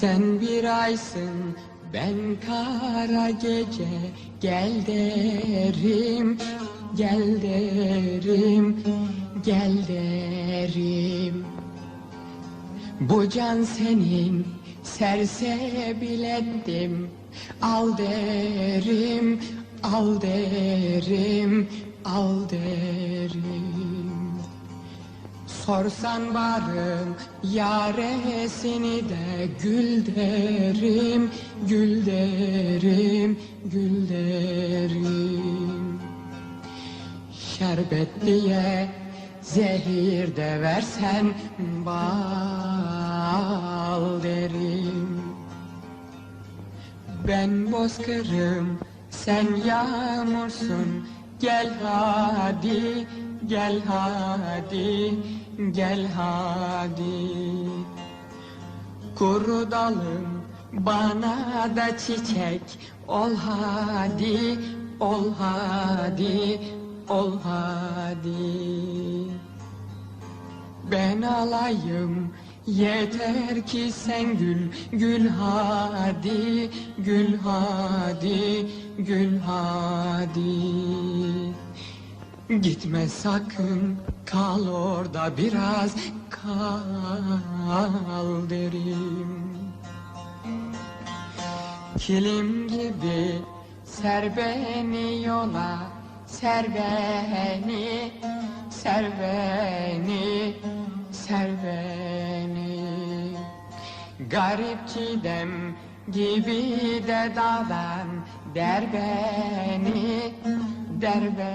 Sen bir aysın ben kara gece. Gel derim gel derim gel derim. Bu can senin sersebilettim Al derim al derim al derim Sorsan varım yaresini de gül derim, gül derim, gül derim. Şerbet diye zehir de versen bal derim. Ben bozkırım, sen yağmursun. Gel hadi, gel hadi, gel hadi. Kuru dalım, bana da çiçek. Ol hadi, ol hadi, ol hadi. Ben alayım yeter ki sen gül gül hadi gül hadi gül hadi Gitme sakın kal orada biraz kal derim. Kilim gibi ser beni yola Ser beni, ser beni, ser beni. Garip çiğdem gibi de dadan Der beni, der beni